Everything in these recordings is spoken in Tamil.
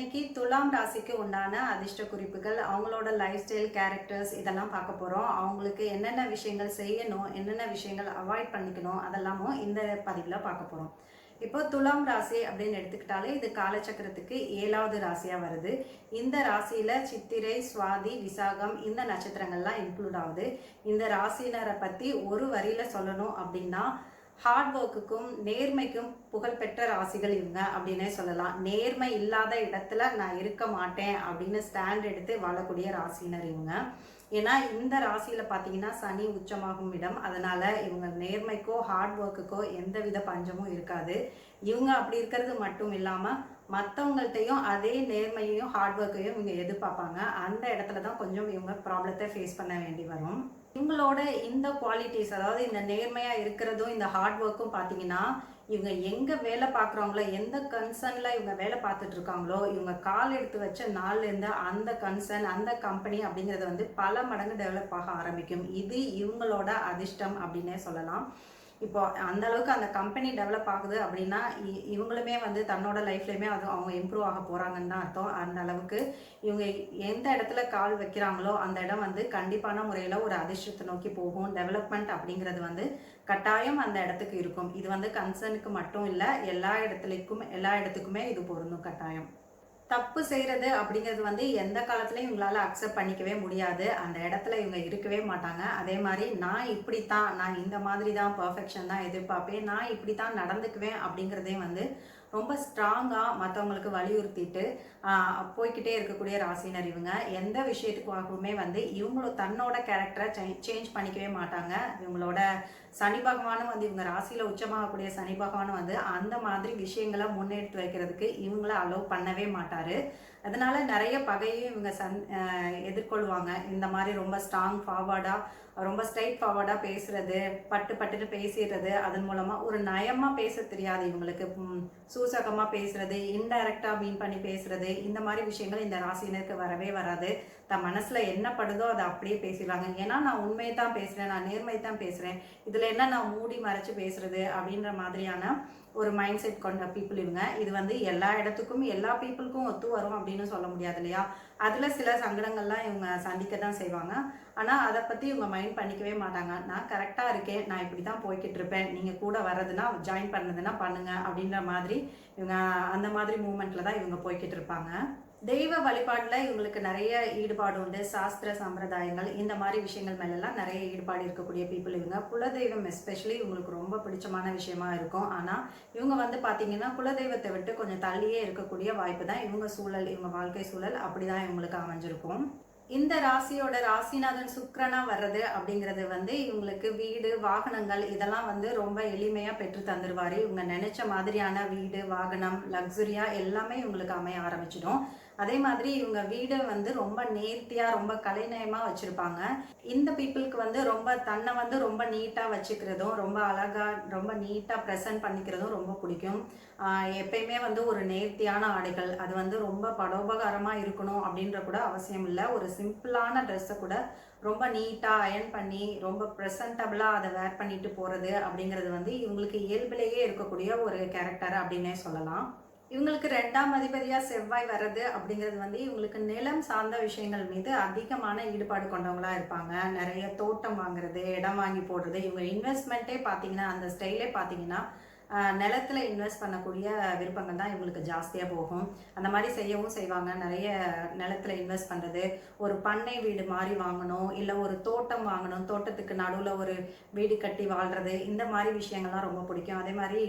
இன்னைக்கு துலாம் ராசிக்கு உண்டான அதிர்ஷ்ட குறிப்புகள் அவங்களோட லைஃப் ஸ்டைல் கேரக்டர்ஸ் இதெல்லாம் பார்க்க போகிறோம் அவங்களுக்கு என்னென்ன விஷயங்கள் செய்யணும் என்னென்ன விஷயங்கள் அவாய்ட் பண்ணிக்கணும் அதெல்லாமும் இந்த பதிவில் பார்க்க போகிறோம் இப்போ துலாம் ராசி அப்படின்னு எடுத்துக்கிட்டாலே இது காலச்சக்கரத்துக்கு ஏழாவது ராசியாக வருது. இந்த ராசியில் சித்திரை சுவாதி விசாகம் இந்த நட்சத்திரங்கள்லாம் இன்க்ளூட் ஆகுது. இந்த ராசினரை பற்றி ஒரு வரியில் சொல்லணும் அப்படின்னா ஹார்ட் ஒர்க்குக்கும் நேர்மைக்கும் புகழ்பெற்ற ராசிகள் இவங்க அப்படின்னே சொல்லலாம். நேர்மை இல்லாத இடத்துல நான் இருக்க மாட்டேன் அப்படின்னு ஸ்டாண்ட் எடுத்து வாழக்கூடிய ராசினர் இவங்க. ஏன்னா இந்த ராசியில் பார்த்தீங்கன்னா சனி உச்சமாகும் இடம். அதனால இவங்க நேர்மைக்கோ ஹார்ட் ஒர்க்குக்கோ எந்த வித பஞ்சமும் இருக்காது. இவங்க அப்படி இருக்கிறது மட்டும் இல்லாமல் மற்றவங்கள்ட்டையும் அதே நேர்மையையும் ஹார்ட் ஒர்க்கையும் இவங்க எதிர்பார்ப்பாங்க. அந்த இடத்துல தான் கொஞ்சம் இவங்க ப்ராப்ளத்தை ஃபேஸ் பண்ண வேண்டி வரும். இவங்களோட இந்த குவாலிட்டிஸ் அதாவது இந்த நேர்மையாக இருக்கிறதும் இந்த ஹார்ட் ஒர்க்கும் பார்த்தீங்கன்னா இவங்க எங்கே வேலை பார்க்குறாங்களோ எந்த கன்சர்னில் இவங்க வேலை பார்த்துட்டு இருக்காங்களோ இவங்க கால் எடுத்து வச்ச நாள்லேருந்து அந்த கன்சர்ன் அந்த கம்பெனி அப்படிங்கிறது வந்து பல மடங்கு டெவலப் ஆக ஆரம்பிக்கும். இது இவங்களோட அதிர்ஷ்டம் அப்படின்னே சொல்லலாம். இப்போ அந்த அளவுக்கு அந்த கம்பெனி டெவலப் ஆகுது அப்படின்னா இ- இவங்களுமே வந்து தன்னோட லைஃப்லயுமே அது அவங்க இம்ப்ரூவ் ஆக போறாங்கன்னு தான் அர்த்தம். அந்த அளவுக்கு இவங்க எந்த இடத்துல கால் வைக்கிறாங்களோ அந்த இடம் வந்து கண்டிப்பான முறையில் ஒரு அதிர்ஷ்டத்தை நோக்கி போகும். டெவலப்மெண்ட் அப்படிங்கிறது வந்து கட்டாயம் அந்த இடத்துக்கு இருக்கும். இது வந்து கன்சர்னுக்கு மட்டும் இல்லை எல்லா இடத்துலைக்கும் எல்லா இடத்துக்குமே இது பொருந்தும் கட்டாயம். தப்பு செய்கிறது அப்படிங்கிறது வந்து எந்த காலத்துலையும் இவங்களால அக்செப்ட் பண்ணிக்கவே முடியாது. அந்த இடத்துல இவங்க இருக்கவே மாட்டாங்க. அதே மாதிரி நான் இப்படித்தான் நான் இந்த மாதிரி தான் பர்ஃபெக்ஷன் தான் எதிர்பார்ப்பேன். நான் இப்படி தான் நடந்துக்குவேன் அப்படிங்கிறதையும் வந்து ரொம்ப ஸ்ட்ராங்காக மற்றவங்களுக்கு வலியுறுத்திட்டு போய்கிட்டே போய்க்கிட்டே இருக்கக்கூடிய ராசினர் இவங்க. எந்த விஷயத்துக்காகவுமே வந்து இவங்களோட தன்னோட கேரக்டரை சேஞ்ச் பண்ணிக்கவே மாட்டாங்க. இவங்களோட சனி பகவானும் வந்து இவங்க ராசியில் உச்சமாகக்கூடிய சனி பகவானும் வந்து அந்த மாதிரி விஷயங்களை முன்னெடுத்து வைக்கிறதுக்கு இவங்கள அலோவ் பண்ணவே மாட்டார். அதனால நிறைய பகையும் இவங்க சந் எதிர்கொள்வாங்க. இந்த மாதிரி ரொம்ப ஸ்ட்ராங் ஃபார்வர்டாக ரொம்ப ஸ்ட்ரைட் ஃபார்வர்டாக பேசுறது பட்டு பட்டுன்னு பேசிடுறது அதன் மூலமாக ஒரு நயமாக பேச தெரியாது இவங்களுக்கு. சூசகமாக பேசுறது இன்டைரக்டாக மீன் பண்ணி பேசுறது இந்த மாதிரி விஷயங்கள் இந்த ராசினருக்கு வரவே வராது. தன் மனசில் என்ன படுதோ அதை அப்படியே பேசிடுவாங்க. ஏன்னா நான் உண்மையை தான் பேசுகிறேன் நான் நேர்மை தான் பேசுகிறேன் இதில் என்ன நான் மூடி மறைச்சு பேசுறது அப்படின்ற மாதிரியான ஒரு மைண்ட் செட் கொண்ட பீப்புள் இவங்க. இது வந்து எல்லா இடத்துக்கும் எல்லா பீப்புளுக்கும் ஒத்து வரும் அப்படின்னு சொல்ல முடியாது இல்லையா? அதில் சில சங்கடங்கள்லாம் இவங்க சந்திக்க தான் செய்வாங்க. ஆனால் அதை பற்றி இவங்க மைண்ட் பண்ணிக்கவே மாட்டாங்க. நான் கரெக்டாக இருக்கேன். நான் இப்படி தான் போய்கிட்டு இருப்பேன். நீங்கள் கூட வர்றதுன்னா ஜாயின் பண்ணதுன்னா பண்ணுங்கள் அப்படின்ற மாதிரி இவங்க அந்த மாதிரி மூமெண்ட்டில் தான் இவங்க போய்கிட்டு இருப்பாங்க. தெய்வ வழிபாட்டில் இவங்களுக்கு நிறைய ஈடுபாடு உண்டு. சாஸ்திர சம்பிரதாயங்கள் இந்த மாதிரி விஷயங்கள் மேலெல்லாம் நிறைய ஈடுபாடு இருக்கக்கூடிய பீப்புள் இவங்க. குலதெய்வம் எஸ்பெஷலி இவங்களுக்கு ரொம்ப பிடிச்சமான விஷயமா இருக்கும். ஆனால் இவங்க வந்து பார்த்தீங்கன்னா குலதெய்வத்தை விட்டு கொஞ்சம் தள்ளியே இருக்கக்கூடிய வாய்ப்பு தான். இவங்க சூழல் இவங்க வாழ்க்கை சூழல் அப்படி தான் இவங்களுக்கு அமைஞ்சிருக்கும். இந்த ராசியோட ராசிநாதன் சுக்கிரனா வர்றது அப்படிங்கிறது வந்து இவங்களுக்கு வீடு வாகனங்கள் இதெல்லாம் வந்து ரொம்ப எளிமையாக பெற்று தந்துருவார். இவங்க நினைச்ச மாதிரியான வீடு வாகனம் லக்ஸுரியா எல்லாமே இவங்களுக்கு அமைய ஆரம்பிச்சிடும். அதே மாதிரி இவங்க வீடு வந்து ரொம்ப நேர்த்தியாக ரொம்ப கலைநயமாக வச்சுருப்பாங்க. இந்த பீப்புளுக்கு வந்து ரொம்ப தன்னை வந்து ரொம்ப நீட்டாக வச்சுக்கிறதும் ரொம்ப அழகாக ரொம்ப நீட்டாக ப்ரெசன்ட் பண்ணிக்கிறதும் ரொம்ப பிடிக்கும். எப்பயுமே வந்து ஒரு நேர்த்தியான ஆடைகள் அது வந்து ரொம்ப படோபகாரமாக இருக்கணும் அப்படின்ற கூட அவசியம் இல்லை. ஒரு சிம்பிளான ட்ரெஸ்ஸை கூட ரொம்ப நீட்டாக அயர்ன் பண்ணி ரொம்ப ப்ரெசன்டபுளாக அதை வேர் பண்ணிட்டு போகிறது அப்படிங்கிறது வந்து இவங்களுக்கு இயல்பிலேயே இருக்கக்கூடிய ஒரு கேரக்டர் அப்படின்னே சொல்லலாம். இவங்களுக்கு ரெண்டாம் அதிபதியாக செவ்வாய் வர்றது அப்படிங்கிறது வந்து இவங்களுக்கு நிலம் சார்ந்த விஷயங்கள் மீது அதிகமான ஈடுபாடு கொண்டவங்களா இருப்பாங்க. நிறைய தோட்டம் வாங்குறது இடம் வாங்கி போடுறது. இவங்க இன்வெஸ்ட்மெண்ட்டே பார்த்தீங்கன்னா அந்த ஸ்டைலே பார்த்தீங்கன்னா நிலத்துல இன்வெஸ்ட் பண்ணக்கூடிய விருப்பங்கள் தான் இவங்களுக்கு ஜாஸ்தியாக போகும். அந்த மாதிரி செய்யவும் செய்வாங்க. நிறைய நிலத்துல இன்வெஸ்ட் பண்ணுறது ஒரு பண்ணை வீடு மாதிரி வாங்கணும். இல்லை ஒரு தோட்டம் வாங்கணும். தோட்டத்துக்கு நடுவில் ஒரு வீடு கட்டி வாழ்கிறது இந்த மாதிரி விஷயங்கள்லாம் ரொம்ப பிடிக்கும். அதே மாதிரி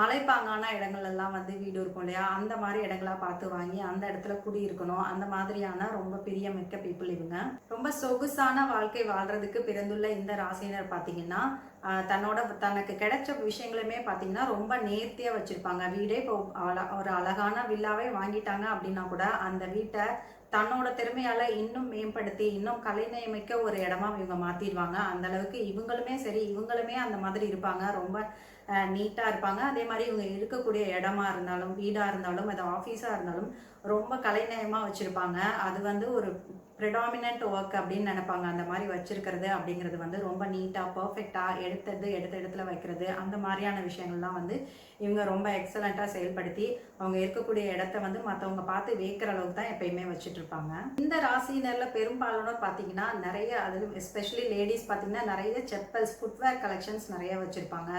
மலைப்பாங்கான இடங்கள்லாம் வந்து வீடு இருக்கும் இல்லையா? அந்த மாதிரி இடங்களா பார்த்து வாங்கி அந்த இடத்துல குடியிருக்கணும். அந்த மாதிரியான ரொம்ப பிரியமிக்க பீப்புள் இவங்க. ரொம்ப சொகுசான வாழ்க்கை வாழ்கிறதுக்கு பிறந்துள்ள இந்த ராசினர் பார்த்தீங்கன்னா தன்னோட தனக்கு கிடைச்ச விஷயங்களுமே பார்த்தீங்கன்னா ரொம்ப நேர்த்தியாக வச்சுருப்பாங்க. வீடே இப்போ அழ- ஒரு அழகான வில்லாவே வாங்கிட்டாங்க அப்படின்னா கூட அந்த வீட்டை தன்னோட திறமையால் இன்னும் மேம்படுத்தி இன்னும் கலைநயமிக்க ஒரு இடமா இவங்க மாற்றிடுவாங்க அந்த அளவுக்கு இவங்களுமே சரி இவங்களுமே அந்த மாதிரி இருப்பாங்க. ரொம்ப நீட்டாக இருப்பாங்க. அதே மாதிரி இவங்க இருக்கக்கூடிய இடமா இருந்தாலும் வீடாக இருந்தாலும் அது ஆஃபீஸாக இருந்தாலும் ரொம்ப கலைநயமாக வச்சுருப்பாங்க. அது வந்து ஒரு ப்ரிடாமினன்ட் ஒர்க் அப்படின்னு நினைப்பாங்க. அந்த மாதிரி வச்சுருக்கிறது அப்படிங்கிறது வந்து ரொம்ப நீட்டாக பர்ஃபெக்டாக எடுத்தது எடுத்த இடத்துல வைக்கிறது அந்த மாதிரியான விஷயங்கள்லாம் வந்து இவங்க ரொம்ப எக்ஸலண்ட்டாக செயல்படுத்தி அவங்க இருக்கக்கூடிய இடத்த வந்து மற்றவங்க பார்த்து வேக்கிற அளவுக்கு தான் எப்பயுமே வச்சுட்டு இருப்பாங்க இந்த ராசினரில் பெரும்பாலானோர் பார்த்தீங்கன்னா நிறைய அது எஸ்பெஷலி லேடிஸ் பார்த்தீங்கன்னா நிறைய செப்பல்ஸ் ஃபுட்வேர் கலெக்ஷன்ஸ் நிறைய வச்சுருப்பாங்க.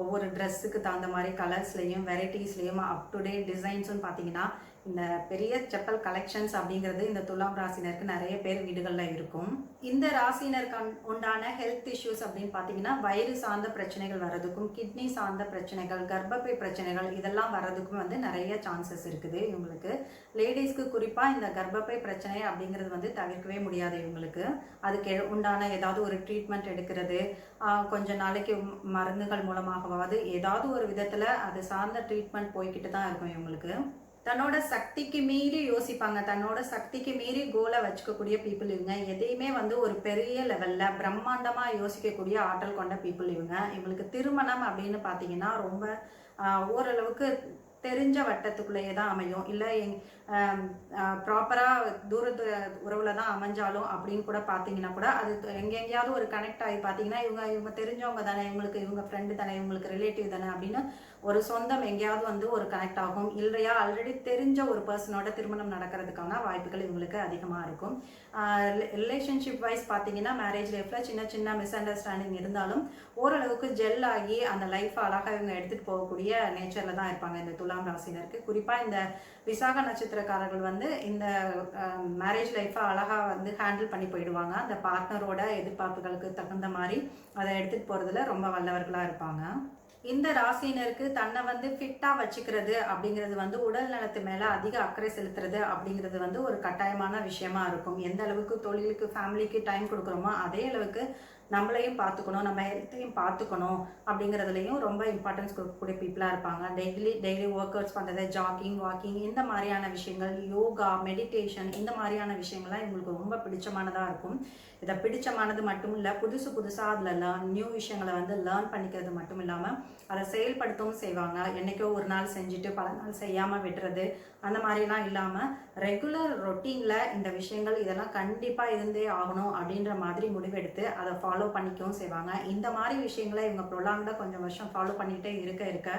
ஒவ்வொரு ட்ரெஸ்ஸுக்கு தகுந்த மாதிரி கலர்ஸ்லேயும் வெரைட்டிஸ்லேயும் அப் டு டே டிசைன்ஸும் பார்த்தீங்கன்னா இந்த பெரிய செப்பல் கலெக்ஷன்ஸ் அப்படிங்கிறது இந்த துலாம் ராசினருக்கு நிறைய பேர் வீடுகளில் இருக்கும். இந்த ராசினருக்கு உண்டான ஹெல்த் இஷ்யூஸ் அப்படின்னு பார்த்தீங்கன்னா வயிறு சார்ந்த பிரச்சனைகள் வர்றதுக்கும் கிட்னி சார்ந்த பிரச்சனைகள் கர்ப்பப்பை பிரச்சனைகள் இதெல்லாம் வர்றதுக்கும் வந்து நிறைய சான்சஸ் இருக்குது இவங்களுக்கு. லேடிஸ்க்கு குறிப்பாக இந்த கர்ப்பப்பை பிரச்சனை அப்படிங்கிறது வந்து தவிர்க்கவே முடியாது இவங்களுக்கு. அதுக்கு உண்டான ஏதாவது ஒரு ட்ரீட்மெண்ட் எடுக்கிறது கொஞ்ச நாளைக்கு மருந்துகள் மூலமாகவாவது ஏதாவது ஒரு விதத்தில் அது சார்ந்த ட்ரீட்மெண்ட் போய்கிட்டு தான் இருக்கும் இவங்களுக்கு. தன்னோட சக்திக்கு மீறி யோசிப்பாங்க. தன்னோட சக்திக்கு மீறி கோலை வச்சுக்கக்கூடிய பீப்புள் இவங்க. எதையுமே வந்து ஒரு பெரிய லெவல்ல பிரம்மாண்டமா யோசிக்கக்கூடிய ஆற்றல் கொண்ட பீப்புள் இவங்க. இவங்களுக்கு திருமணம் அப்படின்னு பார்த்தீங்கன்னா ரொம்ப ஓரளவுக்கு தெரிஞ்ச வட்டத்துக்குள்ளேயே தான் அமையும். இல்லை எங் ப்ராப்பராக தூர உறவில் தான் அமைஞ்சாலும் அப்படின்னு கூட பார்த்தீங்கன்னா கூட அது எங்கெங்கேயாவது ஒரு கனெக்ட் ஆகி பார்த்தீங்கன்னா இவங்க இவங்க தெரிஞ்சவங்க தானே இவங்களுக்கு இவங்க ஃப்ரெண்டு தானே இவங்களுக்கு ரிலேட்டிவ் தானே அப்படின்னு ஒரு சொந்தம் எங்கேயாவது வந்து ஒரு கனெக்ட் ஆகும். இல்லையா? ஆல்ரெடி தெரிஞ்ச ஒரு பர்சனோட திருமணம் நடக்கிறதுக்கான வாய்ப்புகள் இவங்களுக்கு அதிகமாக இருக்கும். ரிலேஷன்ஷிப் வைஸ் பார்த்தீங்கன்னா மேரேஜ் லைஃப்பில் சின்ன சின்ன மிஸ் அண்டர்ஸ்டாண்டிங் இருந்தாலும் ஓரளவுக்கு ஜெல் ஆகி அந்த லைஃப்பை அழகாக இவங்க எடுத்துகிட்டு போகக்கூடிய நேச்சரில் தான் இருப்பாங்க இந்த துலாம் ராசினருக்கு குறிப்பாக இந்த விசாக நட்சத்திரக்காரர்கள் வந்து இந்த மேரேஜ் லைஃப்பை அழகாக வந்து ஹேண்டில் பண்ணி போயிடுவாங்க. அந்த பார்ட்னரோட எதிர்பார்ப்புகளுக்கு தகுந்த மாதிரி அதை எடுத்துகிட்டு போகிறதுல ரொம்ப வல்லவர்களாக இருப்பாங்க. இந்த ராசினருக்கு தன்னை வந்து ஃபிட்டாக வச்சுக்கிறது அப்படிங்கிறது வந்து உடல் நலத்து மேலே அதிக அக்கறை செலுத்துறது அப்படிங்கிறது வந்து ஒரு கட்டாயமான விஷயமா இருக்கும். எந்த அளவுக்கு தொழிலுக்கு ஃபேமிலிக்கு டைம் கொடுக்குறோமோ அதே அளவுக்கு நம்மளையும் பார்த்துக்கணும் நம்ம ஹெல்த்தையும் பார்த்துக்கணும் அப்படிங்கிறதுலையும் ரொம்ப இம்பார்ட்டன்ஸ் கொடுக்கக்கூடிய பீப்புளாக இருப்பாங்க. டெய்லி டெய்லி ஒர்க் அவுட்ஸ் பண்ணுறது ஜாகிங் வாக்கிங் இந்த மாதிரியான விஷயங்கள் யோகா மெடிடேஷன் இந்த மாதிரியான விஷயங்கள்லாம் இவங்களுக்கு ரொம்ப பிடிச்சமானதாக இருக்கும். இதை பிடிச்சமானது மட்டும் இல்லை புதுசு புதுசாக அதில் லேர்ன் நியூ விஷயங்களை வந்து லேர்ன் பண்ணிக்கிறது மட்டும் இல்லாமல் அதை செயல்படுத்தவும் செய்வாங்க. என்னைக்கோ ஒரு நாள் செஞ்சுட்டு பல நாள் செய்யாமல் விட்டுறது அந்த மாதிரிலாம் இல்லாமல் ரெகுலர் ரொட்டீனில் இந்த விஷயங்கள் இதெல்லாம் கண்டிப்பாக இருந்தே ஆகணும் அப்படின்ற மாதிரி முடிவெடுத்து அதை ஃபாலோ பண்ணிக்கவும் செய்வாங்க. இந்த மாதிரி விஷயங்களை இவங்க ப்ரொலாங்டாக கொஞ்சம் வருஷம் ஃபாலோ பண்ணிகிட்டே இருக்க இருக்க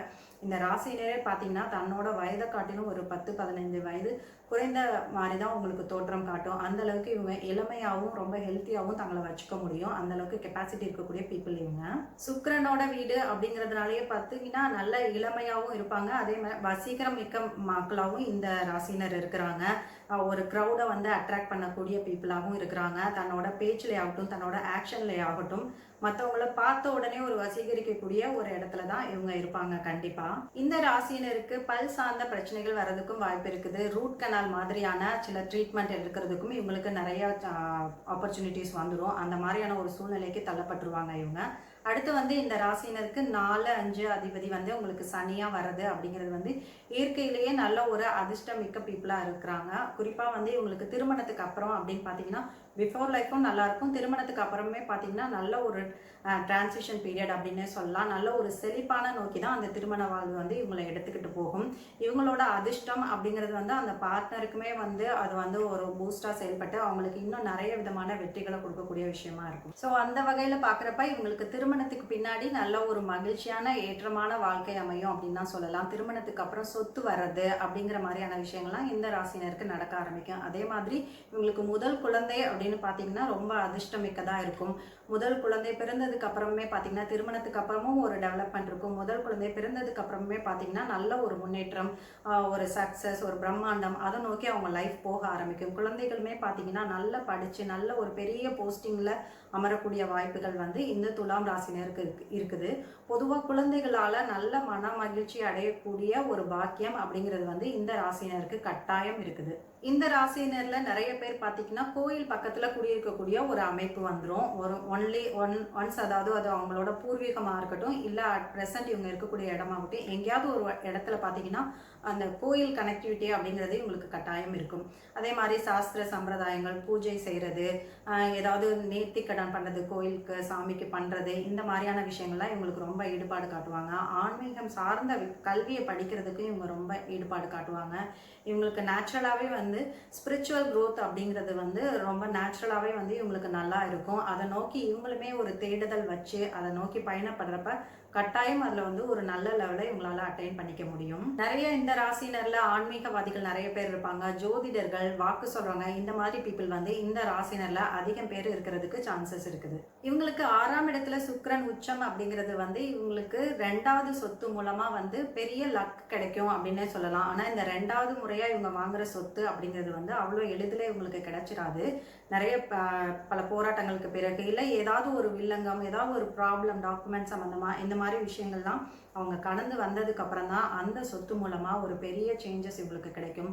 இந்த ராசினரே பார்த்தீங்கன்னா தன்னோட வயதை காட்டிலும் ஒரு பத்து பதினைந்து வயது குறைந்த மாதிரி தான் உங்களுக்கு தோற்றம் காட்டும். அந்த அளவுக்கு இவங்க இளமையாகவும் ரொம்ப ஹெல்த்தியாகவும் தங்களை வச்சுக்க முடியும். அந்தளவுக்கு கெப்பாசிட்டி இருக்கக்கூடிய பீப்புள் இவங்க. சுக்கிரனோட வீடு அப்படிங்கிறதுனாலயே பார்த்தீங்கன்னா நல்ல இளமையாகவும் இருப்பாங்க. அதே மாதிரி வசீகரம் மிக்க மக்களாகவும் இந்த ராசினர் இருக்கிறாங்க. அஹ் ஒரு க்ரௌடை வந்து அட்ராக்ட் பண்ணக்கூடிய பீப்புளாகவும் இருக்கிறாங்க. தன்னோட பேச்சிலே ஆகட்டும் தன்னோட ஆக்ஷன்லே ஆகட்டும் மற்றவங்கள பார்த்த உடனே ஒரு வசீகரிக்கக்கூடிய ஒரு இடத்துல தான் இவங்க இருப்பாங்க கண்டிப்பாக இந்த ராசியினருக்கு பல் சார்ந்த பிரச்சனைகள் வர்றதுக்கும் வாய்ப்பு இருக்குது. ரூட் கனால் மாதிரியான சில ட்ரீட்மெண்ட் எடுக்கிறதுக்கும் இவங்களுக்கு நிறைய ஆப்பர்ச்சுனிட்டிஸ் வந்துடும் அந்த மாதிரியான ஒரு சூழ்நிலைக்கு தள்ளப்பட்டுருவாங்க இவங்க. அடுத்து வந்து இந்த ராசினருக்கு நாலு அஞ்சு அதிபதி வந்து உங்களுக்கு சனியாக வர்றது அப்படிங்கிறது வந்து இயற்கையிலேயே நல்ல ஒரு அதிர்ஷ்டம் மிக்க பீப்புளாக இருக்கிறாங்க. குறிப்பாக வந்து இவங்களுக்கு திருமணத்துக்கு அப்புறம் அப்படின்னு பார்த்தீங்கன்னா பிஃபோர் லைஃப்பும் நல்லாயிருக்கும் திருமணத்துக்கு அப்புறமே பார்த்தீங்கன்னா நல்ல ஒரு டிரான்சிஷன் பீரியட் அப்படின்னே சொல்லலாம். நல்ல ஒரு செழிப்பான நோக்கி தான் அந்த திருமண வாழ்வு வந்து இவங்களை எடுத்துக்கிட்டு போகும். இவங்களோட அதிர்ஷ்டம் அப்படிங்கிறது வந்து அந்த பார்ட்னருக்குமே வந்து அது வந்து ஒரு பூஸ்டாக செயல்பட்டு அவங்களுக்கு இன்னும் நிறைய விதமான வெற்றிகளை கொடுக்கக்கூடிய விஷயமா இருக்கும். ஸோ அந்த வகையில் பார்க்குறப்ப இவங்களுக்கு திருமணத்துக்கு பின்னாடி நல்ல ஒரு மகிழ்ச்சியான ஏற்றமான வாழ்க்கை அமையும் அப்படின்னு தான் சொல்லலாம். திருமணத்துக்கு அப்புறம் சொத்து வர்றது அப்படிங்கிற மாதிரியான விஷயங்கள்லாம் இந்த ராசினருக்கு நடக்க ஆரம்பிக்கும். அதே மாதிரி இவங்களுக்கு முதல் குழந்தை அப்படின்னு பார்த்தீங்கன்னா ரொம்ப அதிர்ஷ்டமிக்கதாக இருக்கும். முதல் குழந்தை பிறந்ததுக்கு அப்புறமே பார்த்தீங்கன்னா திருமணத்துக்கு அப்புறமும் ஒரு டெவலப்மெண்ட் இருக்கும். முதல் குழந்தை பிறந்ததுக்கு அப்புறமே பார்த்தீங்கன்னா நல்ல ஒரு முன்னேற்றம் ஒரு சக்ஸஸ் ஒரு பிரம்மாண்டம் அதை நோக்கி அவங்க லைஃப் போக ஆரம்பிக்கும். குழந்தைகளுமே பார்த்தீங்கன்னா நல்லா படித்து நல்ல ஒரு பெரிய போஸ்டிங்கில் அமரக்கூடிய வாய்ப்புகள் வந்து இந்த துலாம் ராசினருக்கு இருக்குது. பொதுவாக குழந்தைகளால் நல்ல மன மகிழ்ச்சி அடையக்கூடிய ஒரு பாக்கியம் அப்படிங்கிறது வந்து இந்த ராசினருக்கு கட்டாயம் இருக்குது. இந்த ராசினரில் நிறைய பேர் பார்த்தீங்கன்னா கோயில் பக்கத்தில் குடியிருக்கக்கூடிய ஒரு அமைப்பு வந்துடும் ஒரு ஒன்லி ஒன் ஒன்ஸ் அதாவது அது அவங்களோட பூர்வீகமாக இருக்கட்டும் இல்லை அட் ப்ரெசன்ட் இவங்க இருக்கக்கூடிய இடமாகட்டும் எங்கேயாவது ஒரு இடத்துல பார்த்தீங்கன்னா அந்த கோயில் கனெக்டிவிட்டி அப்படிங்கிறது இவங்களுக்கு கட்டாயம் இருக்கும். அதே மாதிரி சாஸ்திர சம்பிரதாயங்கள் பூஜை செய்கிறது ஏதாவது நேர்த்திக்கடன் பண்ணுறது கோயிலுக்கு சாமிக்கு பண்ணுறது இந்த மாதிரியான விஷயங்கள்லாம் இவங்களுக்கு ரொம்ப ஈடுபாடு காட்டுவாங்க. ஆன்மீகம் சார்ந்த கல்வியை படிக்கிறதுக்கும் இவங்க ரொம்ப ஈடுபாடு காட்டுவாங்க. இவங்களுக்கு நேச்சுரலாகவே வந்து ஸ்பிரிச்சுவல் க்ரோத் அப்படிங்கிறது வந்து ரொம்ப நேச்சுரலாகவே வந்து இவங்களுக்கு நல்லா இருக்கும். அதை நோக்கி இவங்களுமே ஒரு தேடுதல் வச்சு அதை நோக்கி பயணப்படுறப்ப கட்டாயம் அதில் வந்து ஒரு நல்ல லெவலை இவங்களால அட்டைன் பண்ணிக்க முடியும். நிறைய இந்த ராசினரில் ஆன்மீகவாதிகள் நிறைய பேர் இருப்பாங்க. ஜோதிடர்கள் வாக்கு சொல்றவங்க இந்த மாதிரி பீப்புள் வந்து இந்த ராசினரில் அதிகம் பேர் இருக்கிறதுக்கு சான்சஸ் இருக்குது. இவங்களுக்கு ஆறாம் இடத்துல சுக்கரன் உச்சம் அப்படிங்கிறது வந்து இவங்களுக்கு ரெண்டாவது சொத்து மூலமா வந்து பெரிய லக் கிடைக்கும் அப்படின்னே சொல்லலாம். ஆனா இந்த ரெண்டாவது முறையா இவங்க வாங்குற சொத்து அப்படிங்கிறது வந்து அவ்வளோ எளிதில் இவங்களுக்கு கிடைச்சிடாது நிறைய ப- பல போராட்டங்களுக்கு பிறகு இல்லை ஏதாவது ஒரு வில்லங்கம் ஏதாவது ஒரு ப்ராப்ளம் டாக்குமெண்ட் சம்மந்தமாக இந்த மாதிரி விஷயங்கள்லாம் அவங்க கடந்து வந்ததுக்கு அப்புறம் தான் அந்த சொத்து மூலமா ஒரு பெரிய சேஞ்சஸ் இவங்களுக்கு கிடைக்கும்.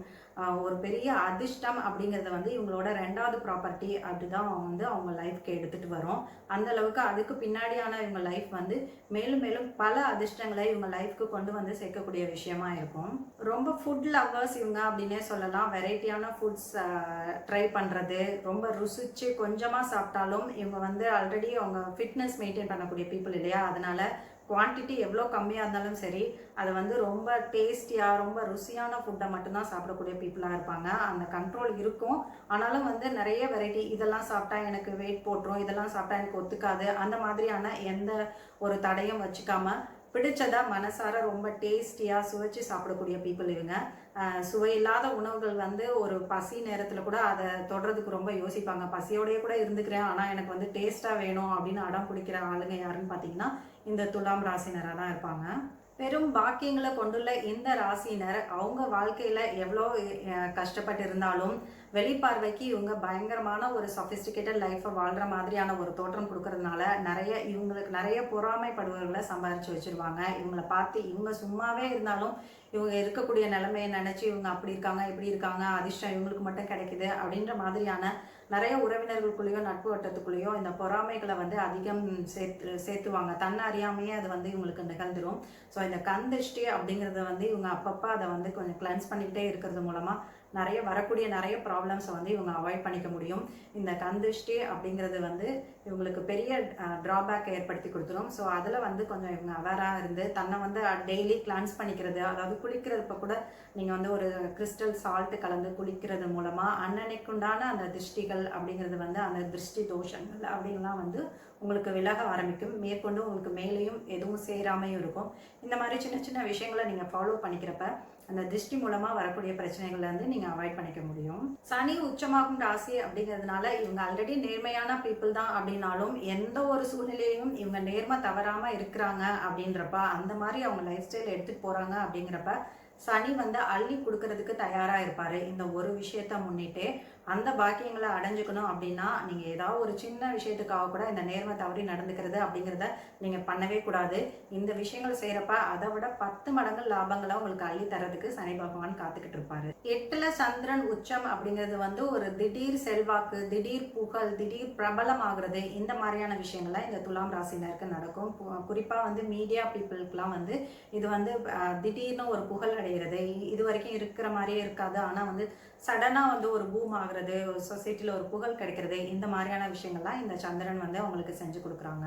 ஒரு பெரிய அதிர்ஷ்டம் அப்படிங்கிறத வந்து இவங்களோட ரெண்டாவது ப்ராப்பர்ட்டி அப்படிதான் அவங்க வந்து அவங்க லைஃப்க்கு எடுத்துட்டு வரும். அந்த அளவுக்கு அதுக்கு பின்னாடியான இவங்க லைஃப் வந்து மேலும் மேலும் பல அதிர்ஷ்டங்களை இவங்க லைஃப்க்கு கொண்டு வந்து சேர்க்கக்கூடிய விஷயமா இருக்கும். ரொம்ப ஃபுட் லவ்வர்ஸ் இவங்க அப்படின்னே சொல்லலாம். வெரைட்டியான ஃபுட்ஸ் ட்ரை பண்ணுறது ரொம்ப ருசிச்சு கொஞ்சமாக சாப்பிட்டாலும் இவங்க வந்து ஆல்ரெடி அவங்க ஃபிட்னஸ் மெயின்டைன் பண்ணக்கூடிய பீப்புள் இல்லையா? அதனால குவான்டிட்டி எவ்வளோ கம்மியாக இருந்தாலும் சரி அது வந்து ரொம்ப டேஸ்டியாக ரொம்ப ருசியான ஃபுட்டை மட்டும்தான் சாப்பிடக்கூடிய பீப்புளாக இருப்பாங்க. அந்த கண்ட்ரோல் இருக்கும். ஆனாலும் வந்து நிறைய வெரைட்டி இதெல்லாம் சாப்பிட்டா எனக்கு வெயிட் போட்டுரும் இதெல்லாம் சாப்பிட்டா எனக்கு ஒத்துக்காது. அந்த மாதிரியான எந்த ஒரு தடையும் வச்சுக்காமல் பிடிச்சதா மனசார ரொம்ப டேஸ்டியாக சுவைச்சு சாப்பிடக்கூடிய பீப்புள் இவங்க. சுவையில்லாத உணவுகள் வந்து ஒரு பசி நேரத்தில் கூட அதை தொடுறதுக்கு ரொம்ப யோசிப்பாங்க. பசியோடயே கூட இருந்துக்கிறேன். ஆனால் எனக்கு வந்து டேஸ்ட்டாக வேணும் அப்படின்னு அடம் பிடிக்கிற ஆளுங்க யாருன்னு பார்த்தீங்கன்னா இந்த துலாம் ராசினராக தான் இருப்பாங்க. பெரும் பாக்கியங்களை கொண்டுள்ள இந்த ராசியினர் அவங்க வாழ்க்கையில் எவ்வளோ கஷ்டப்பட்டு இருந்தாலும் வெளிப்பார்வைக்கு இவங்க பயங்கரமான ஒரு சொஃபிஸ்டிகேட்டட் லைஃப்பை வாழ்கிற மாதிரியான ஒரு தோற்றம் கொடுக்கறதுனால நிறைய இவங்களுக்கு நிறைய பொறாமைப்படுபவர்களை சம்பாரிச்சு வச்சிருவாங்க. இவங்களை பார்த்து இவங்க சும்மாவே இருந்தாலும் இவங்க இருக்கக்கூடிய நிலைமையை நினச்சி இவங்க அப்படி இருக்காங்க இப்படி இருக்காங்க அதிர்ஷ்டம் இவங்களுக்கு மட்டும் கிடைக்குது அப்படின்ற மாதிரியான நிறைய உறவினர்களுக்குள்ளேயோ நட்பு வட்டத்துக்குள்ளேயோ இந்த பொறாமைகளை வந்து அதிகம் சேர்த்து சேர்த்துவாங்க. தன்னை அறியாமையே அது வந்து இவங்களுக்கு நிகழ்ந்துடும் ஸோ இந்த கந்திஷ்டி அப்படிங்கிறத வந்து இவங்க அப்பப்போ அதை வந்து கொஞ்சம் கிளென்ஸ் பண்ணிக்கிட்டே இருக்கிறது மூலமாக நிறைய வரக்கூடிய நிறைய ப்ராப்ளம்ஸை வந்து இவங்க அவாய்ட் பண்ணிக்க முடியும். இந்த கண் அப்படிங்கிறது வந்து இவங்களுக்கு பெரிய ட்ராபேக் ஏற்படுத்தி கொடுத்துரும். ஸோ அதில் வந்து கொஞ்சம் இவங்க அவேராக இருந்து தன்னை வந்து டெய்லி கிளான்ஸ் பண்ணிக்கிறது அதாவது குளிக்கிறப்ப கூட நீங்கள் வந்து ஒரு கிறிஸ்டல் சால்ட் கலந்து குளிக்கிறது மூலமாக அன்னன்னைக்குண்டான அந்த திருஷ்டிகள் அப்படிங்கிறது வந்து அந்த திருஷ்டி தோஷங்கள் அப்படின்லாம் வந்து உங்களுக்கு விலக ஆரம்பிக்கும். மேற்கொண்டு உங்களுக்கு மேலேயும் எதுவும் சேராமையும் இருக்கும். இந்த மாதிரி சின்ன சின்ன விஷயங்களை நீங்கள் ஃபாலோ பண்ணிக்கிறப்ப அந்த திருஷ்டி மூலமாக வரக்கூடிய பிரச்சனைகளை வந்து நீங்கள் அவாய்ட் பண்ணிக்க முடியும். சனி உச்சமாகும் ராசி அப்படிங்கிறதுனால இவங்க ஆல்ரெடி நேர்மையான பீப்புள் தான் அப்படின்னாலும் எந்த ஒரு சூழ்நிலையும் இவங்க நேர்மை தவறாமல் இருக்கிறாங்க அப்படின்றப்ப அந்த மாதிரி அவங்க லைஃப் ஸ்டைல் எடுத்துகிட்டு போகிறாங்க அப்படிங்கிறப்ப சனி வந்து அள்ளி கொடுக்கறதுக்கு தயாராக இருப்பார். இந்த ஒரு விஷயத்த முன்னிட்டு அந்த பாக்கியங்களை அடைஞ்சுக்கணும் அப்படின்னா நீங்கள் ஏதாவது ஒரு சின்ன விஷயத்துக்காக கூட இந்த நேர்மை தவறி நடந்துக்கிறது அப்படிங்கிறத நீங்கள் பண்ணவே கூடாது. இந்த விஷயங்கள் செய்கிறப்ப அதை விட பத்து மடங்கு லாபங்களை உங்களுக்கு அள்ளி தரதுக்கு சனி பகவான் காத்துக்கிட்டு இருப்பாரு. எட்டுல சந்திரன் உச்சம் அப்படிங்கிறது வந்து ஒரு திடீர் செல்வாக்கு திடீர் புகழ் திடீர் பிரபலம் ஆகுறது இந்த மாதிரியான விஷயங்கள்லாம் இந்த துலாம் ராசினருக்கு நடக்கும். குறிப்பாக வந்து மீடியா பீப்புளுக்குலாம் வந்து இது வந்து திடீர்னு ஒரு புகழ் அடைகிறது. இது வரைக்கும் இருக்கிற மாதிரியே இருக்காது. ஆனால் வந்து சடனாக வந்து ஒரு பூம் ஆகுறது ஒரு சொசைட்டியில் ஒரு புகழ் கிடைக்கிறது இந்த மாதிரியான விஷயங்கள்லாம் இந்த சந்திரன் வந்து அவங்களுக்கு செஞ்சு கொடுக்குறாங்க.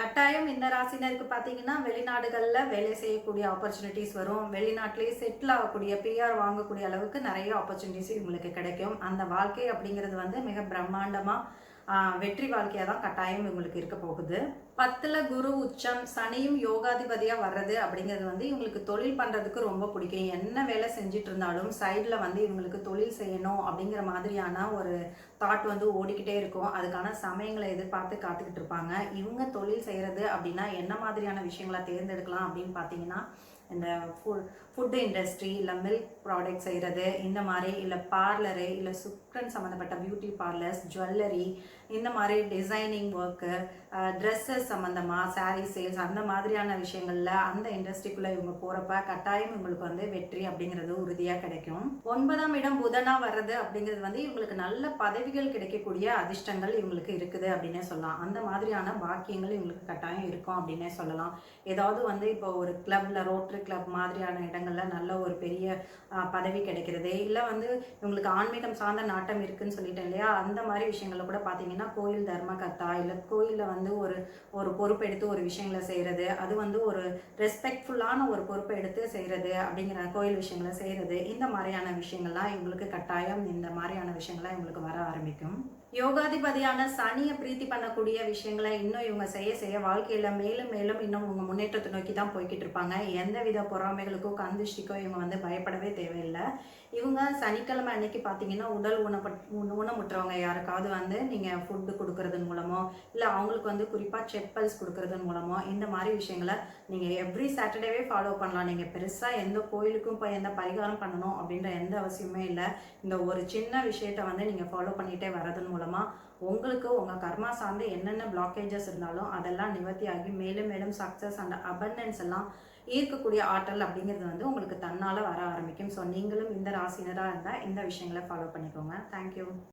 கட்டாயம் இந்த ராசினருக்கு பார்த்தீங்கன்னா வெளிநாடுகளில் வேலை செய்யக்கூடிய ஆப்பர்ச்சுனிட்டிஸ் வரும். வெளிநாட்டிலேயே செட்டில் ஆகக்கூடிய பிஆர் வாங்கக்கூடிய அளவுக்கு நிறைய ஆப்பர்ச்சுனிட்டிஸ் இவங்களுக்கு கிடைக்கும். அந்த வாழ்க்கை அப்படிங்கிறது வந்து மிக பிரம்மாண்டமாக வெற்றி வாழ்க்கையாக தான் கட்டாயம் இவங்களுக்கு இருக்க போகுது. பத்தில் குரு உச்சம் சனியும் யோகாதிபதியாக வர்றது அப்படிங்கிறது வந்து இவங்களுக்கு தொழில் பண்ணுறதுக்கு ரொம்ப பிடிக்கும். என்ன வேலை செஞ்சுட்டு இருந்தாலும் சைடில் வந்து இவங்களுக்கு தொழில் செய்யணும் அப்படிங்கிற மாதிரியான ஒரு தாட் வந்து ஓடிக்கிட்டே இருக்கும். அதுக்கான சமயங்களை எதிர்பார்த்து காத்துக்கிட்டு இருப்பாங்க. இவங்க தொழில் செய்கிறது அப்படின்னா என்ன மாதிரியான விஷயங்களை தேர்ந்தெடுக்கலாம் அப்படின்னு பார்த்தீங்கன்னா இந்த ஃபுட் ஃபுட் இண்டஸ்ட்ரி இல்லை மில்க் ப்ராடக்ட் செய்கிறது இந்த மாதிரி இல்லை பார்லரு இல்லை சுக்கன் சம்மந்தப்பட்ட பியூட்டி பார்லர்ஸ் ஜுவல்லரி இந்த மாதிரி டிசைனிங் ஒர்க்கு ட்ரெஸ்ஸஸ் சம்மந்தமாக சாரீ சேல்ஸ் அந்த மாதிரியான விஷயங்களில் அந்த இண்டஸ்ட்ரிக்குள்ளே இவங்க போகிறப்ப கட்டாயம் இவங்களுக்கு வந்து வெற்றி அப்படிங்கிறது உறுதியாக கிடைக்கும். ஒன்பதாம் இடம் புதனாக வர்றது அப்படிங்கிறது வந்து இவங்களுக்கு நல்ல பதவிகள் கிடைக்கக்கூடிய அதிர்ஷ்டங்கள் இவங்களுக்கு இருக்குது அப்படின்னே சொல்லலாம். அந்த மாதிரியான பாக்கியங்கள் இவங்களுக்கு கட்டாயம் இருக்கும் அப்படின்னே சொல்லலாம். ஏதாவது வந்து இப்போ ஒரு கிளப்பில் ரோட்ரி கிளப் மாதிரியான இடங்களில் நல்ல ஒரு பெரிய பதவி கிடைக்கிறது. இல்லை வந்து இவங்களுக்கு ஆன்மீகம் சார்ந்த நாட்டம் இருக்குன்னு சொல்லிட்டேன் இல்லையா? அந்த மாதிரி விஷயங்களில் கூட பார்த்தீங்கன்னா கோயில் தர்மகர்த்தா இல்லை கோயிலில் வந்து ஒரு ஒரு பொறுப்பெடுத்து ஒரு விஷயங்களை செய்கிறது அது வந்து ஒரு ரெஸ்பெக்ட்ஃபுல்லான ஒரு பொறுப்பை எடுத்து செய்கிறது அப்படிங்கிற கோயில் விஷயங்களை செய்கிறது இந்த மாதிரியான விஷயங்கள்லாம் இவங்களுக்கு கட்டாயம் இந்த மாதிரியான விஷயங்கள்லாம் இவங்களுக்கு வர ஆரம்பிக்கும். யோகாதிபதியான சனியை பிரீத்தி பண்ணக்கூடிய விஷயங்களை இன்னும் இவங்க செய்ய செய்ய வாழ்க்கையில் மேலும் மேலும் இன்னும் இவங்க முன்னேற்றத்தை நோக்கி தான் போய்கிட்டு இருப்பாங்க. எந்தவித பொறாமைகளுக்கோ கந்திஷ்டிக்கோ இவங்க வந்து பயப்படவே தேவையில்லை. இவங்க சனிக்கிழமை அன்னைக்கு பார்த்தீங்கன்னா உடல் உணப்பட் ஊன- ஊனமுற்றவங்க யாருக்காவது வந்து நீங்கள் ஃபுட்டு கொடுக்கறதன் மூலமோ இல்லை அவங்களுக்கு வந்து குறிப்பாக செப்பல்ஸ் கொடுக்கறதன் மூலமோ இந்த மாதிரி விஷயங்களை நீங்கள் எவ்ரி சாட்டர்டேவே ஃபாலோ பண்ணலாம். நீங்கள் பெருசாக எந்த கோயிலுக்கும் போய் எந்த பரிகாரம் பண்ணணும் அப்படின்ற எந்த அவசியமே இல்லை. இந்த ஒரு சின்ன விஷயத்தை வந்து நீங்கள் ஃபாலோ பண்ணிகிட்டே வரதன் மூலமாக உங்களுக்கு உங்கள் கர்மா சார்ந்து என்னென்ன பிளாக்கேஜஸ் இருந்தாலும் அதெல்லாம் நிவர்த்தி ஆகி மேலும் மேலும் சக்ஸஸ் அண்ட் அபண்டன்ஸ் எல்லாம் ஈர்க்கக்கூடிய ஆற்றல் அப்படிங்கிறது வந்து உங்களுக்கு தன்னால் வர ஆரம்பிக்கும். ஸோ நீங்களும் இந்த ராசினராக இருந்தால் இந்த விஷயங்களை ஃபாலோ பண்ணிக்கோங்க. தேங்க்யூ